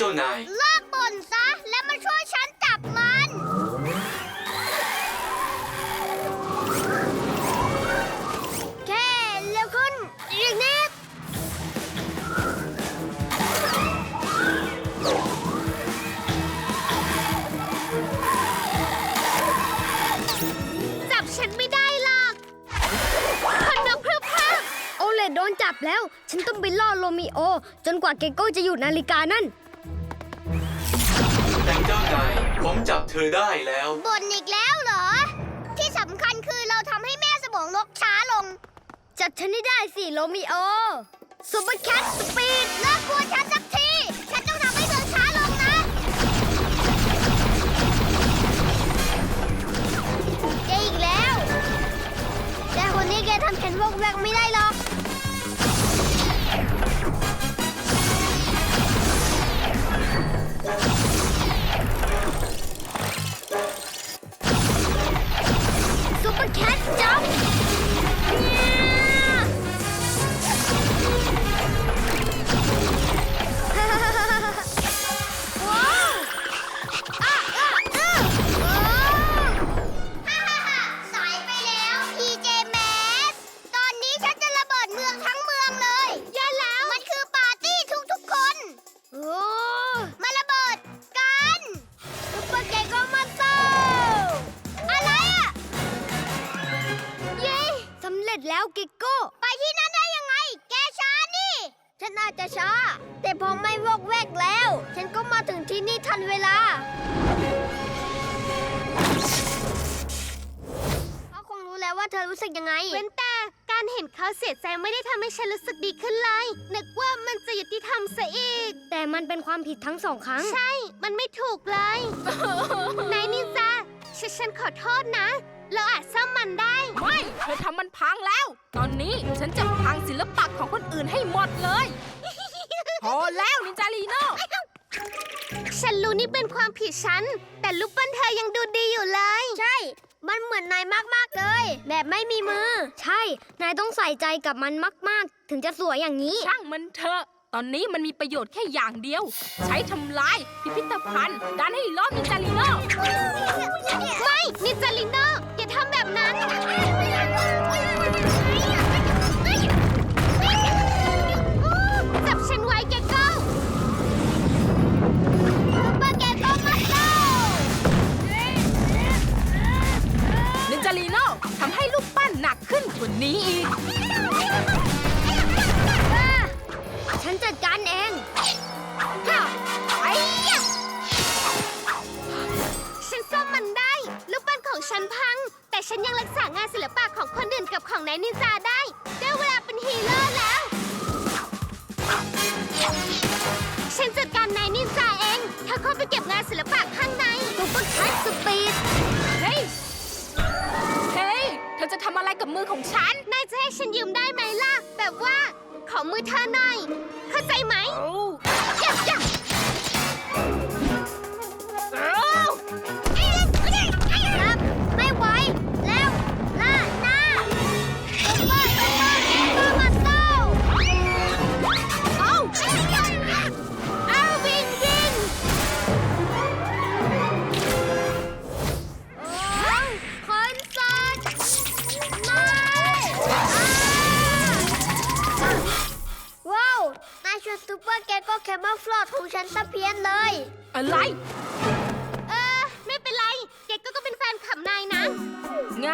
เจ้านาย เลิกบ่นซะ แล้วมาช่วยฉันจับมัน แค่เร็วขึ้น อีกนิด จับฉันไม่ได้หรอกคนนกพรึบพรับโอเลตโดนจับแล้ว ฉันต้องไปล่อโรมิโอ จนกว่าเกโก้จะหยุดนาฬิกานั่น อได้แล้ว บ่นอีกแล้วเหรอ ที่สำคัญคือเราทำให้แม่สมองนกช้าลง จัดฉันให้ได้สิโรมิโอซูเปอร์แคทสปีด จแล้วเกโก้ ไปที่นั่นได้ยังไง แกช้านี่ ฉันอาจจะช้า แต่พอไม่วอกแวกแล้ว ฉันก็มาถึงที่นี่ทันเวลาเขาคงรู้แล้วว่าเธอรู้สึกยังไง เว้นแต่การเห็นเขาเสียใจไม่ได้ทำให้ฉันรู้สึกดีขึ้นเลย นึกว่ามันจะยุติธรรมซะอีก แต่มันเป็นความผิดทั้งสองครั้ง ใช่ มันไม่ถูกเลย นายนินจาฉนฉันขอโทษนะ เราอาจซ่อมมันได้ ไม่เธอทำมันพังแล้ว ตอนนี้ฉันจะพังศิลปะของคนอื่นให้หมดเลย พอแล้วนินจาลีโน่ฉันรู้นี่เป็นความผิดฉัน แต่ลูกปั้นเธอยังดูดีอยู่เลย ใช่ มันเหมือนนายมาก ๆ เลย แบบไม่มีมือ ใช่ นายต้องใส่ใจกับมันมาก ๆ ถึงจะสวยอย่างนี้ ช่างมันเถอะตอนนี้มันมีประโยชน์แค่อย่างเดียว ใช้ทำลายพิพิธภัณฑ์ดันให้ล้อมนินจาลีโน่ กว่านี้อีก ฉันจัดการเองไอ้ยะฉันซ่อมมันได้ ลูกปั้นของฉันพัง แต่ฉันยังรักษางานศิลปะของคนอื่นกับของนายนินจาได้ ได้เวลาเป็นฮีโร่แล้ว ฉันจัดการนายนินจาเอง เธอเข้าไปเก็บงานศิลปะข้างใน ซุปเปอร์แคทสปีด เธอจะทำอะไรกับมือของฉัน นายจะให้ฉันยืมได้ไหมล่ะ แบบว่า ขอมือเธอหน่อย เข้าใจไหมยับยับครับ คมเบอร์ฟลอดของฉันตะเพียนเลย อะไร เออ ไม่เป็นไร เกกก็เป็นแฟนขับนายนะไง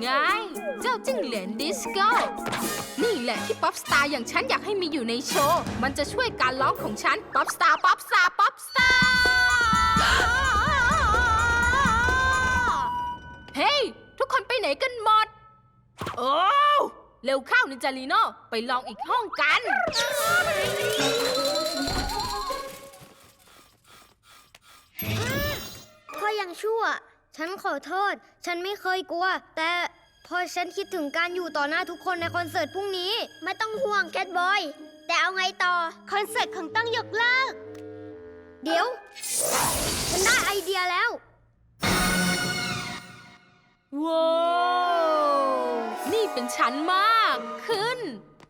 ไงเจ้าจิ้งเหลนดิสโก้ นี่แหละที่ป๊อปสตาร์อย่างฉันอยากให้มีอยู่ในโชว์ มันจะช่วยการร้องของฉัน ป๊อปสตาร์ ป๊อปสตาร์ ป๊อปสตาร์ เฮ้ย ทุกคนไปไหนกันหมด โอ้วเร็วเข้านินจาลีโน่ไปลองอีกห้องกัน ยังชั่ว ฉันขอโทษ ฉันไม่เคยกลัว แต่พอฉันคิดถึงการอยู่ต่อหน้าทุกคนในคอนเสิร์ตพรุ่งนี้ ไม่ต้องห่วงแคทบอย แต่เอาไงต่อ คอนเสิร์ตของต้องยกเลิก เดี๋ยว ฉันได้ไอเดียแล้ว ว้าวนี่เป็นฉันมาก ขึ้น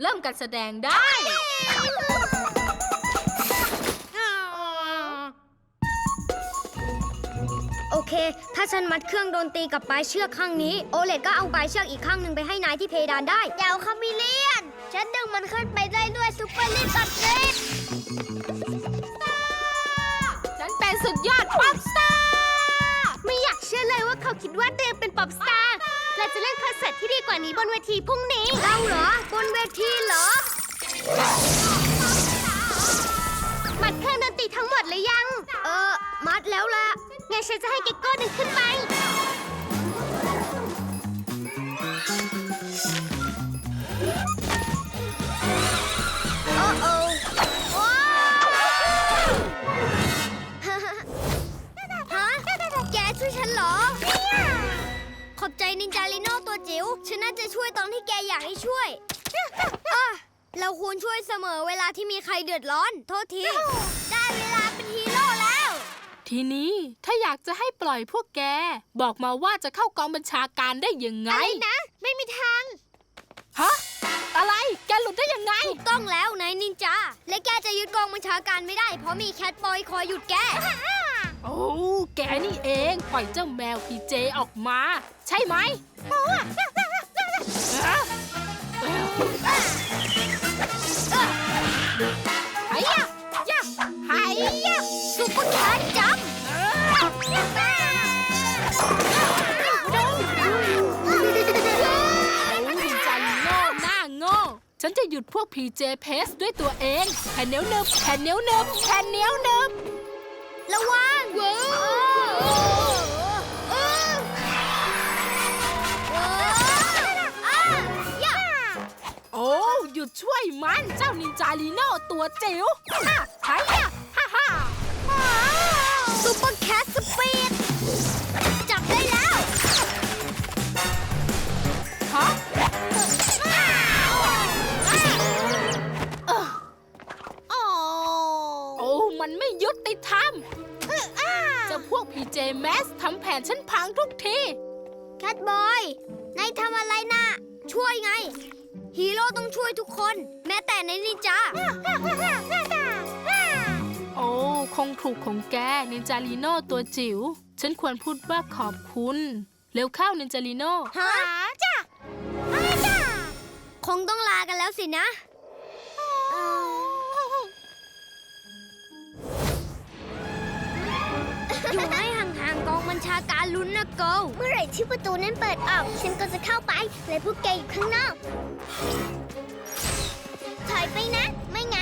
เริ่มการแสดงได้ เค ถ้าฉันมัดเครื่องดนตรีกับปลายเชือกข้างนี้ โอเลตก็เอาปลายเชือกอีกข้างหนึ่งไปให้นายที่เพดานได้เดี๋ยวคามิเลียน ฉันดึงมันขึ้นไปได้ด้วยซุปเปอร์ลิปตัดเล็บฉันเป็นสุดยอดป๊อปสตาร์ไม่อยากเชื่อเลยว่าเขาคิดว่าตัวเองเป็นป๊อปสตาร์และจะเล่นคอนเสิร์ตที่ดีกว่านี้บนเวทีพรุ่งนี้เราเหรอบนเวทีเหรอ มัดเครื่องดนตรีทั้งหมดหรือยัง เออ มัดแล้วล่ะ งั้นฉันจะให้เก็กโก้ดึงขึ้นไป โอ้โอ้ว้าวฮะแกช่วยฉันเหรอ ขอบใจนินจาลิโน่ตัวจิ๋ว ฉันน่าจะช่วยตอนที่แกอยากให้ช่วยอะเราควรช่วยเสมอเวลาที่มีใครเดือดร้อน โทษที ได้เวลาเป็นฮีโร่แล้ว ทีนี้ถ้าอยากจะให้ปล่อยพวกแก บอกมาว่าจะเข้ากองบัญชาการได้ยังไง อะไรนะ ไม่มีทาง ฮะ อะไร แกหลุดได้ยังไง ถูกต้องแล้วนายนินจา และแกจะยึดกองบัญชาการไม่ได้ เพราะมีแคทบอยคอยหยุดแก โอ้แกนี่เอง ปล่อยเจ้าแมวพีเจออกมา ใช่ไหมไอ้ยะ นินจาลิโน่หน้าโง่ ฉันจะหยุดพวกพีเจเพสด้วยตัวเองแผ่นเหนียวเนิบแผ่นเหนียวเนิบแผ่นเหนียวเนิบระวังว้าวโอ้หยุดช่วยมันเจ้านินจาลีโน่ตัวจิ๋วฮ่าไอ้ยะฮ่าฮ่า ซุปเปอร์แคทสปีด จับได้แล้วฮะโอ้มันไม่ยุติธรรมเจ้าพวกพีเจแมสทำแผนฉันพังทุกที แคทบอย นายทำอะไรน่ะ ช่วยไง ฮีโร่ต้องช่วยทุกคน แม้แต่ในนินจา โอ้คงถูกของแกนินจาลีโน่ตัวจิ๋ว ฉันควรพูดว่าขอบคุณ เร็วเข้านินจาลีโน่ฮะจ้ะคงต้องลากันแล้วสินะ อยู่ให้ห่างๆกองบัญชาการลุ้นนะเกลเมื่อไหร่ที่ประตูนั้นเปิดออก ฉันก็จะเข้าไป และพวกแกอยู่ข้างนอก ถอยไปนะ ไม่งั้น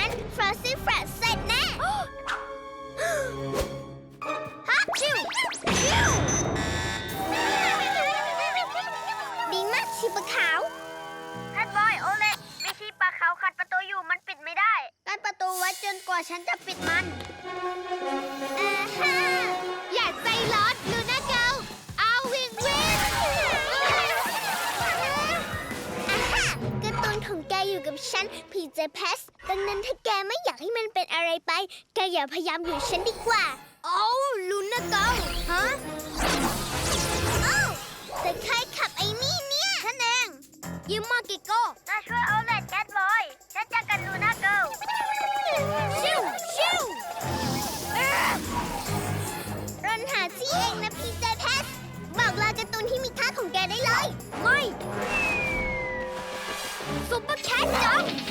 ซุปเปอร์แคทจัมป์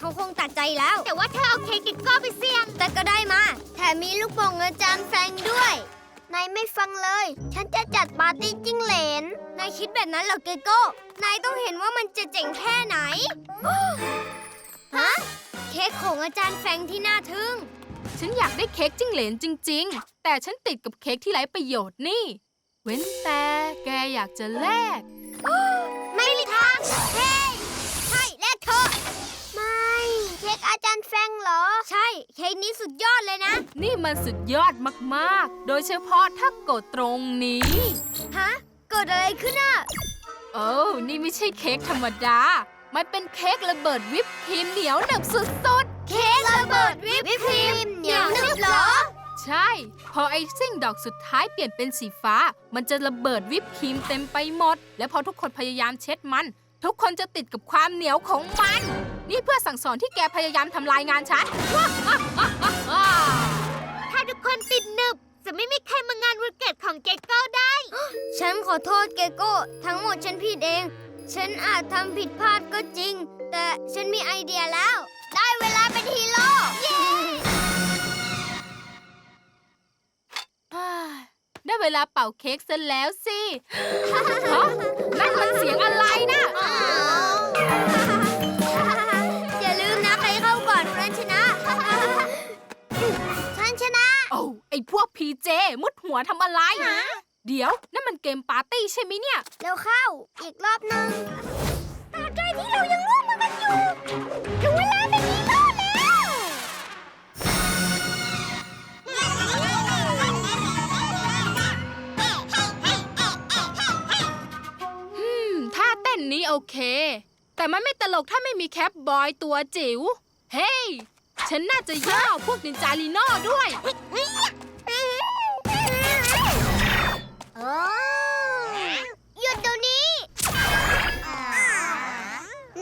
เขาคงตัดใจแล้ว แต่ว่าเธอเอาเค้กเก็ตเก้าไปเสี่ยง แต่ก็ได้มา แถมมีลูกโป่งเงินจามแซงด้วยนายไม่ฟังเลย ฉันจะจัดปาร์ตี้จิ้งเหลน นายคิดแบบนั้นเหรอเกโก้ นายต้องเห็นว่ามันจะเจ๋งแค่ไหน ฮะ เค้กของอาจารย์แฟงที่น่าทึ่ง ฉันอยากได้เค้กจิ้งเหลนจริง ๆ แต่ฉันติดกับเค้กที่ไร้ประโยชน์นี่ เว้นแต่แกอยากจะแลก ไม่มีทาง เฮ้ยใช่ แลกเถอะไม่เค้ก อาจารย์แฟงเหรอ ใช่เค้กนี้สุดยอดเลยนะ นี่มันสุดยอดมากๆ โดยเฉพาะถ้ากดตรงนี้ ฮะ เกิดอะไรขึ้นอะโอ้วนี่ไม่ใช่เค้กธรรมดา มันเป็นเค้กระเบิดวิปครีมเหนียวหนึบสุดเค้กระเบิดวิปครีมเหนียวหนึบเหรอ ๆ ใช่ พอไอซิ่งดอกสุดท้ายเปลี่ยนเป็นสีฟ้า มันจะระเบิดวิปครีมเต็มไปหมด และพอทุกคนพยายามเช็ดมัน ทุกคนจะติดกับความเหนียวของมัน นี่เพื่อสั่งสอนที่แกพยายามทำลายงานฉัน ถ้าทุกคนติดหนึบ จะไม่มีใครมางานวันเกิดของเกโก้ได้ ฉันขอโทษเกโก้ ทั้งหมดฉันผิดเอง ฉันอาจทำผิดพลาดก็จริง แต่ฉันมีไอเดียแล้ว ได้เวลาเป็นฮีโร่เย้ได้เวลาเป่าเค้กซะแล้วสิ ฮะนั่นมันเสียงอะไรนะอ ไอพวกพีเจ มุดหัวทำอะไรเดี๋ยวนั่นมันเกมปาร์ตี้ใช่ไหมเนี่ย เร็วเข้า อีกรอบหนึ่งตราบใดที่เรายังร่วมมือกันอยู่ถึงเวลาเป็นฮีโร่แล้วอืมท่าเต้นนี้โอเค แต่มันไม่ตลกถ้าไม่มีแคปบอยตัวจิ๋ว เฮ้ย ฉันน่าจะย่อพวกนินจาลีโน่ด้วยหยุดเดี๋ยวนี้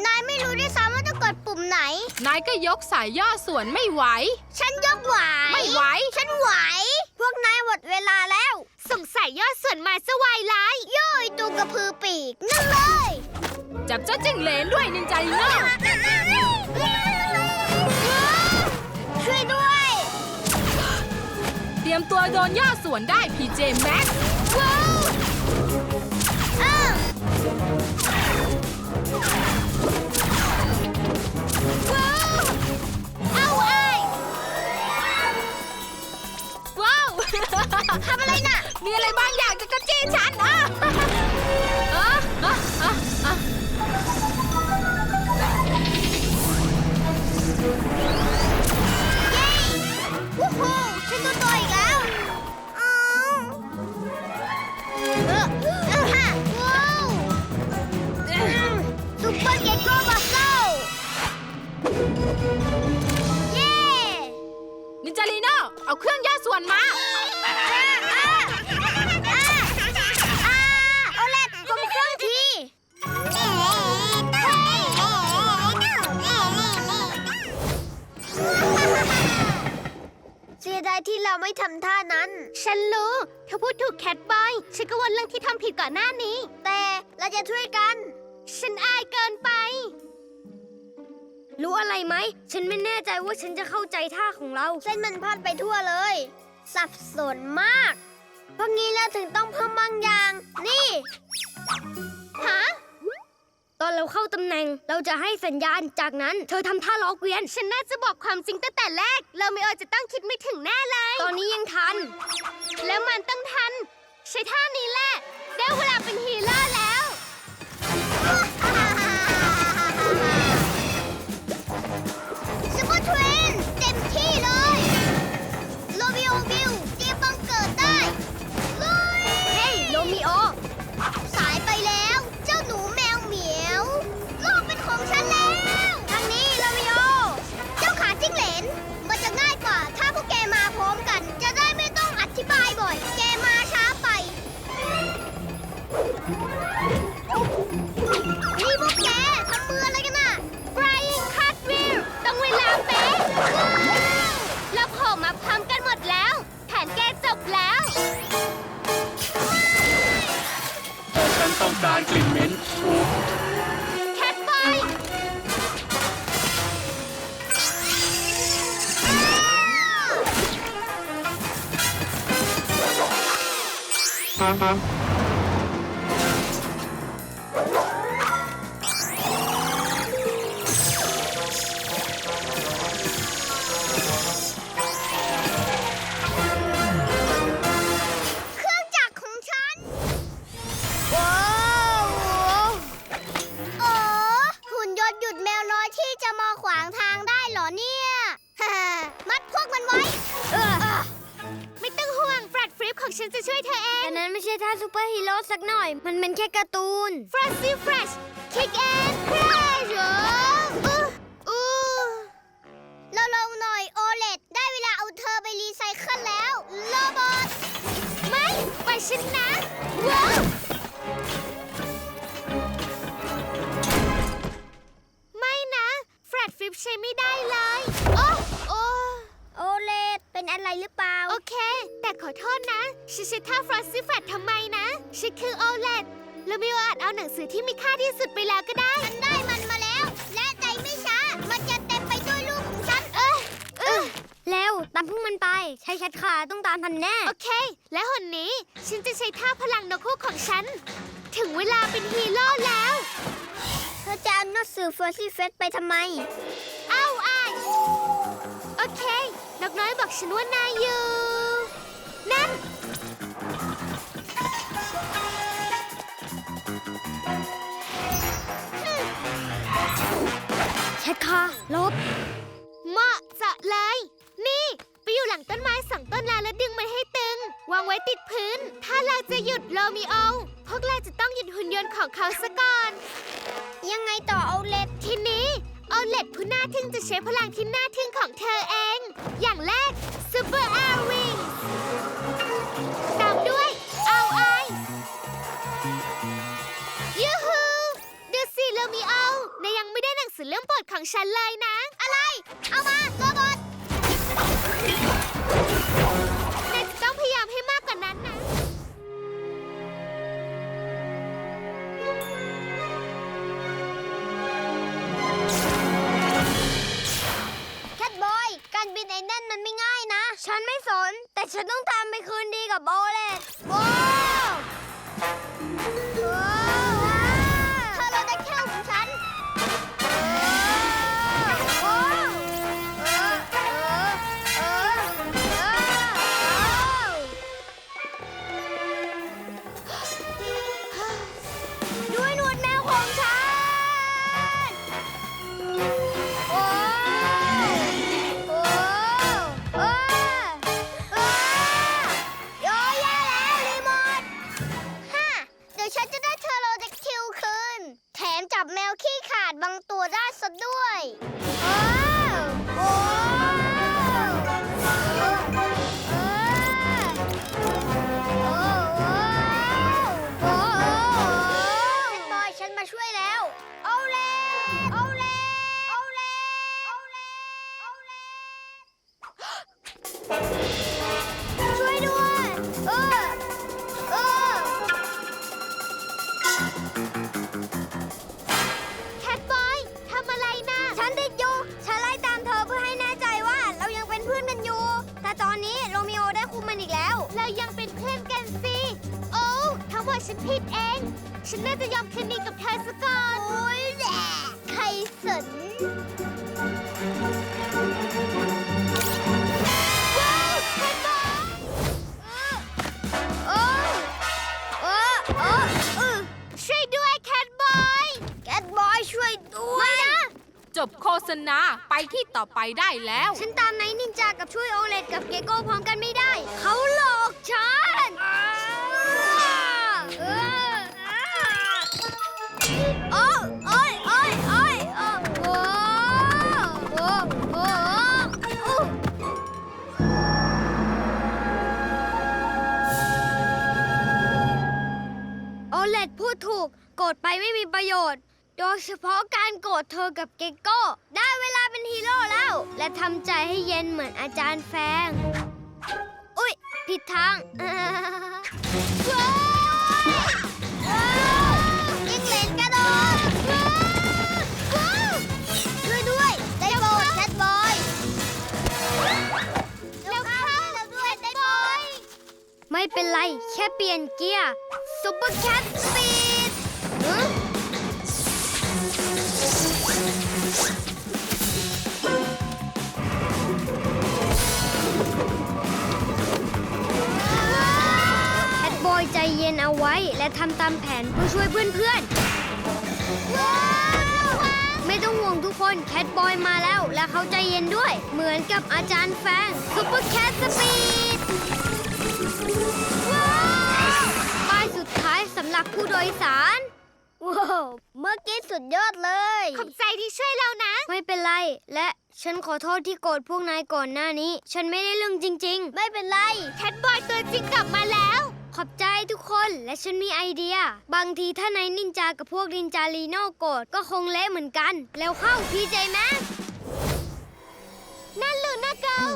นายไม่รู้ด้วยซ้ำว่าต้องกดปุ่มไหน นายก็ยกสายย่อส่วนไม่ไหว ฉันยกไหว ไม่ไหว ฉันไหว พวกนายหมดเวลาแล้ว สงสัยยอดส่วนมาสวายร้าย ย่อยตัวกระพือปีก นั่นเลย จับเจ้าจิ้งเหลนด้วยนินจาลีโน่ ช่วยด้วย เตรียมตัวโดนย่อส่วนได้พีเจแม็กว้าวอ้าวว้าวเอาไอ้ว้าว ทำอะไรน่ะ มีอะไรบางอย่างจะกระจี้ฉันอะ เอาเครื่องย่อส่วนมาอ่าอ่าอ่าอ่าโอเล็ตกลมเครื่องที เสียดายที่เราไม่ทำท่านั้น ฉันรู้เธอพูดถูกแคทบอย ฉันก็วนเรื่องที่ทำผิดก่อนหน้านี้ แต่เราจะช่วยกัน ฉันอายเกินไป รู้อะไรไหม ฉันไม่แน่ใจว่าฉันจะเข้าใจท่าของเรา เส้นมันพลาดไปทั่วเลย สับสนมากเพราะงี้เราถึงต้องเพิ่มบางอย่าง นี่ฮะตอนเราเข้าตำแหน่งเราจะให้สัญญาณจากนั้น เธอทำท่าล้อเกวียน ฉันน่าจะบอกความจริงตั้งแต่แรก เราไม่เออจะต้องคิดไม่ถึงแน่เลย ตอนนี้ยังทัน แล้วมันต้องทัน ใช้ท่านี้แหละ ได้เวลาเป็นฮีโร่แล้ว ใช้ชัดขาต้องตามทันแน่ โอเค และหนนี้ฉันจะใช้ท่าพลังนกคู่ของฉัน ถึงเวลาเป็นฮีโร่แล้ว เธอจะเอาหนังสือเฟอร์ซี่เฟสไปทำไมเอ้าอายโอเคนกน้อยบอกฉันว่านายอยู่ นั่น ชัดขาลบ เหมาะเจาะเลย นี่ไป อยู่หลังต้นไม้สองต้นแล้วแล้วดึงมันให้ตึง วางไว้ติดพื้น ถ้าเราจะหยุดโรมิโอ พวกเราจะต้องหยุดหุ่นยนต์ของเขาซะก่อน ยังไงต่อเอาเลตทีนี้เอาเล็ดผู้น่าทึ่งจะใช้พลังที่น่าทึ่งของเธอเอง อย่างแรก Super Air Wing ตามด้วยเอาไอยูฮูดูสิโรมิโอนายยังไม่ได้หนังสือเรื่องโปรดของฉันเลยนะ ฉันน่าจะยอมคืนดีกับเธอซะก่อนโอ้ยแหละใครสนว้าวแคทบอยโอ้โอ้โอ้เออช่วยด้วยแคทบอยแกตบอยช่วยด้วยจบโฆษณาไปที่ต่อไปได้แล้ว ฉันตามไนท์นินจากับช่วยโอเลตกับเกโก้พร้อมกันไม่ได้ เขาหลอกฉัน โกรธไปไม่มีประโยชน์ โดยเฉพาะการโกรธเธอกับเกโก้ ได้เวลาเป็นฮีโร่แล้ว และทำใจให้เย็นเหมือนอาจารย์แฟง อุ๊ย ผิดทางว้าวว้าวยิงเหลนกระโดดว้าวว้าวช่วยด้วยได้โปรดแคทบอยแล้วเข้าแล้วด้วยได้บอย ไม่เป็นไร แค่เปลี่ยนเกียร์ซุปเปอร์แคทสปีด และทำตามแผนเพื่อช่วยเพื่อนๆ ไม่ต้องห่วงทุกคนแคทบอยมาแล้ว และเขาใจเย็นด้วย เหมือนกับอาจารย์แฟงซุปเปอร์แคทสปีดป้ายสุดท้ายสำหรับผู้โดยสารว้าวเมื่อกี้สุดยอดเลย ขอบใจที่ช่วยเรานะ ไม่เป็นไร และฉันขอโทษที่โกรธพวกนายก่อนหน้านี้ ฉันไม่ได้เรื่องจริง ๆ ไม่เป็นไรแคทบอยตัวจริงกลับมาแล้ว ขอบใจทุกคนและฉันมีไอเดีย บางทีถ้านายนินจากับพวกนินจาลีโน่โกรธก็คงเละเหมือนกัน แล้วเข้าพีเจแมสนั่นลูน่าเกิล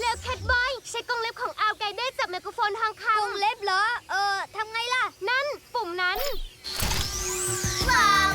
แล้วแคทบอยใช้กรงเล็บของอัลไกเดอร์จับไมโครโฟนทองควงเล็บเหรอ เออทำไงล่ะ นั่นปุ่มนั้นเ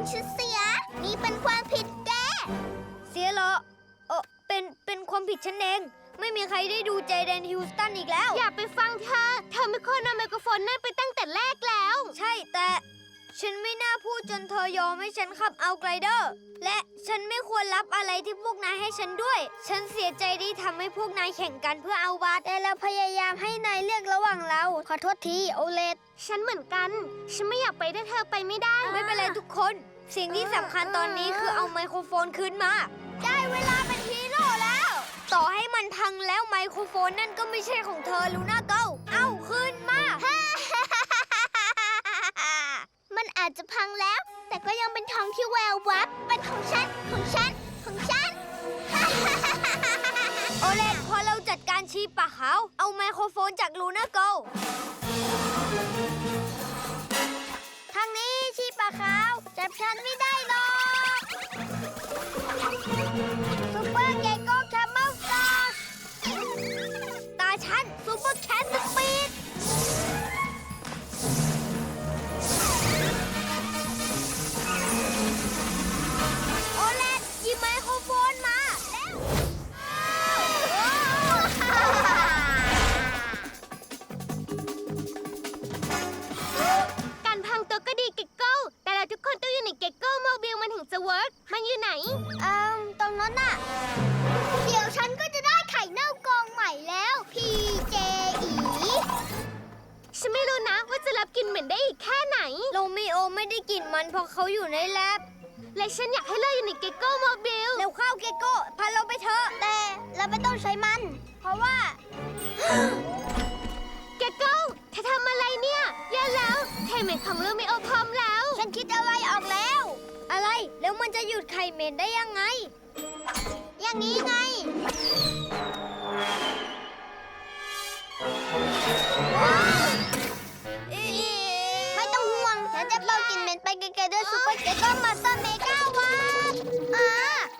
ของฉันเสีย นี่เป็นความผิดแก เสียเหรอเออเป็น เป็นความผิดฉันเอง ไม่มีใครได้ดูเจเดนฮิวสตันอีกแล้ว อย่าไปฟังเธอ เธอไม่ควรเอาไมโครโฟนนั่นไปตั้งแต่แรกแล้ว ใช่แต่ ฉันไม่น่าพูดจนเธอยอมให้ฉันขับเอาไกลเดอร์ และฉันไม่ควรรับอะไรที่พวกนายให้ฉันด้วย ฉันเสียใจที่ทำให้พวกนายแข่งกันเพื่อเอาบัตรแต่เราพยายามให้นายเลือกระหว่างเรา ขอโทษทีโอเลต ฉันเหมือนกัน ฉันไม่อยากไปถ้าเธอไปไม่ได้ ไม่เป็นไรทุกคน สิ่งที่สำคัญตอนนี้คือเอาไมโครโฟนคืนมา ได้เวลาเป็นฮีโร่แล้ว ต่อให้มันพังแล้วไมโครโฟนนั่นก็ไม่ใช่ของเธอลูน่าเก้าเอาคืนมา มันอาจจะพังแล้ว แต่ก็ยังเป็นทองที่แวววับ เป็นของฉัน ของฉัน ของฉัน โอเลตพอเราจัดการชีปากขาวเอาไมโครโฟนจากลูน่าโกลทางนี้ชีปาก ขาวจับฉันไม่ได้หรอกซูเปอร์เกโก้แคมเมลสตาร์ตาฉันซูเปอร์แคทสปีด จะเวิร์กมันอยู่ไหน เอ่มตรงนั้นน่ะ เดี๋ยวฉันก็จะได้ไข่เน่ากองใหม่แล้ว พีเจอีฉันไม่รู้นะว่าจะรับกลินเหม็นได้อีกแค่ไหน โรมิโอไม่ได้กลิ่นมันเพราะเขาอยู่ในแลบ และฉันอยากให้เราอยู่ในเก็กโก้โมบิลเร็วเข้าเกโก้ พาเราไปเถอะ แต่เราไม่ต้องใช้มัน เพราะว่า เก็กโก้เธอทำอะไรเนี่ยแย่แล้วไข่เหม็นของลูมิโอพร้อมแล้ว ฉันคิดอะไรออกแล้ว อะไร แล้วมันจะหยุดไข่เหม็นได้ยังไง อย่างนี้ไง ไม่ต้องห่วง ฉันจะเป่ากลิ่นเหม็นไปไกลๆด้วยซูเปอร์เกโก้มาสเตอร์เมกาวันอ่า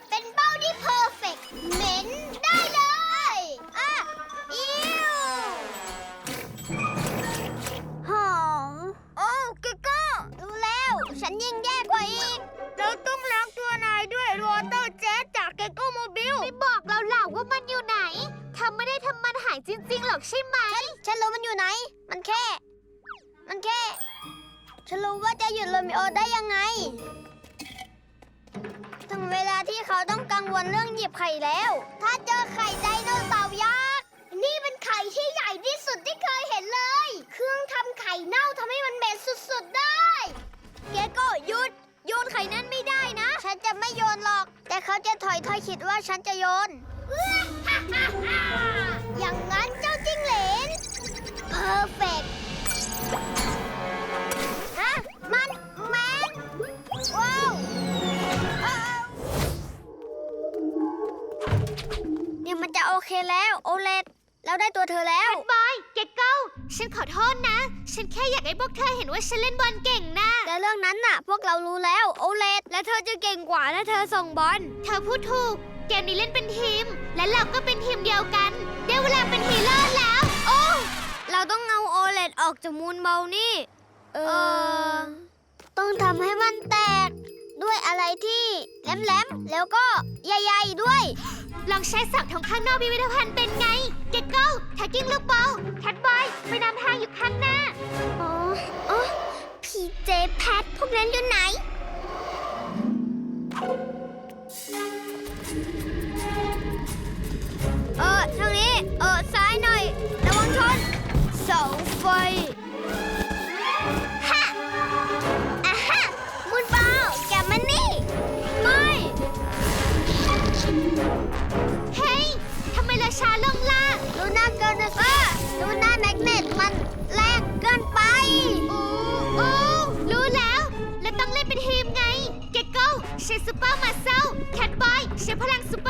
เป็นเป้าที่เพอร์เฟกเหม็นได้เลยอะอิวหอม โอ้เกโก้รู้แล้ว ฉันยิ่งแย่กว่าอีก เราต้องล้างตัวนายด้วยวอเตอร์เจตจากเกโก้โมบิลไม่บอกเราหล่าว่ามันอยู่ไหนทำไม่ได้ทำมันหายจริงๆหรอกใช่ไหม ฉันรู้มันอยู่ไหน มันแค่ มันแค่ ฉันรู้ว่าจะหยุดโรมิโอได้ยังไง ถึงเวลาที่เขาต้องกังวลเรื่องหยิบไข่แล้ว ถ้าเจอไข่ไดโนเสาร์ยักษ์ นี่เป็นไข่ที่ใหญ่ที่สุดที่เคยเห็นเลย เครื่องทำไข่เน่าทำให้มันเหม็นสุดๆได้ เกโก้หยุด โยนไข่นั้นไม่ได้นะ ฉันจะไม่โยนหรอก แต่เขาจะถอยถอยคิดว่าฉันจะโยน อย่างนั้นเจ้าจิ้งเหลนเพอร์เฟกฮะ มัน แมน ว้าวอ้าวเนี่ยมันจะโอเคแล้ว โอเลต เราได้ตัวเธอแล้ว บอยเก็ตโก้ฉันขอโทษนะฉันฉันแค่อยากให้พวกเธอเห็นว่าฉันเล่นบอลเก่งนะ แต่เรื่องนั้นน่ะ พวกเรารู้แล้วโอเลตและเธอจะเก่งกว่าถ้าเธอส่งบอล เธอพูดถูก เกมนี้เล่นเป็นทีม และเราก็เป็นทีมเดียวกัน ได้เวลาเป็นฮีโร่แล้ว โอ้ เราต้องเอาโอเลตออกจากมูนเบลนี่เออ ต้องทำให้มันแตก ด้วยอะไรที่แหลมๆแล้วก็ใหญ่ๆด้วย ลองใช้สับของข้างนอกพิพิธภัณฑ์เป็นไง เก็ตโก้แท็กกิ้งลูกบอลแคทบอยไปนำทางอยู่ข้างหน้า อ๋ออ๋อพีเจแพทพวกนั้นอยู่ไหน น่าเกินนะซ่าลูน่าแมกเนตมันแรงเกินไปโอ้โอ้รู้แล้ว แล้วต้องเล่นเป็นทีมไง เก็ตโก้ใช้ซูเปอร์มาเซลแคทบอยใช้พลังซูเปอร์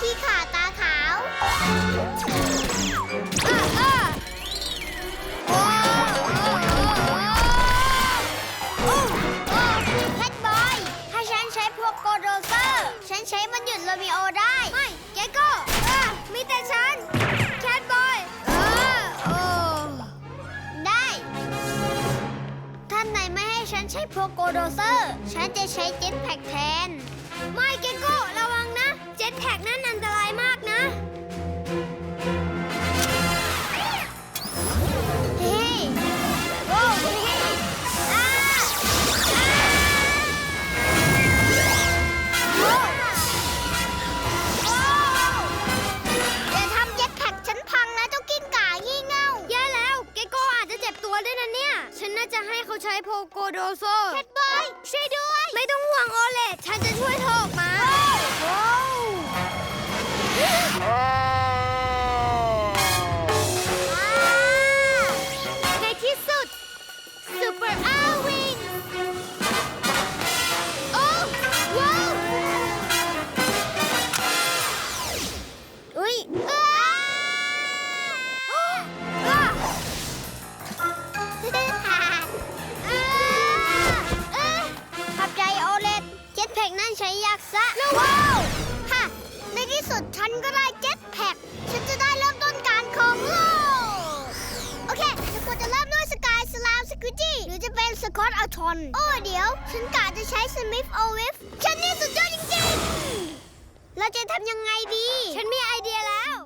ขี้ขาตาขาวออเออโอ้โอ้โอ้โอ้แคทบอย ถ้าฉันใช้พวกโกโดเซอร์ ฉันใช้มันหยุดโรมิโอได้ ไม่เกโก้เออมีแต่ฉัน แคทบอยเออโอ้ได้ ท่านไหนไม่ให้ฉันใช้พวกโกโดเซอร์ ฉันจะใช้เจ็ตแพ็กแทน ไม่เกโก้ระวังนะ เจ็ตแพ็กนั่นนต เขาใช้โพโกโดโซแคทบอยช่วยด้วย ไม่ต้องห่วงโอเลตฉันจะช่วยเธอออกมาในที่สุดซูเปอร์อา ใช้ยักษ์ซะว้าวฮะในที่สุดฉันก็ได้เจ็ตแพ็กฉันจะได้เริ่มต้นการของโลก โอเคฉันควรจะเริ่มด้วยสกายสลามสกิจี้หรือจะเป็นสกอตอัลทอน โอ้เดี๋ยว ฉันกะจะใช้สมิธโอเวฟฉันนี่สุดยอดจริงๆ เราจะทำยังไงดี ฉันมีไอเดียแล้ว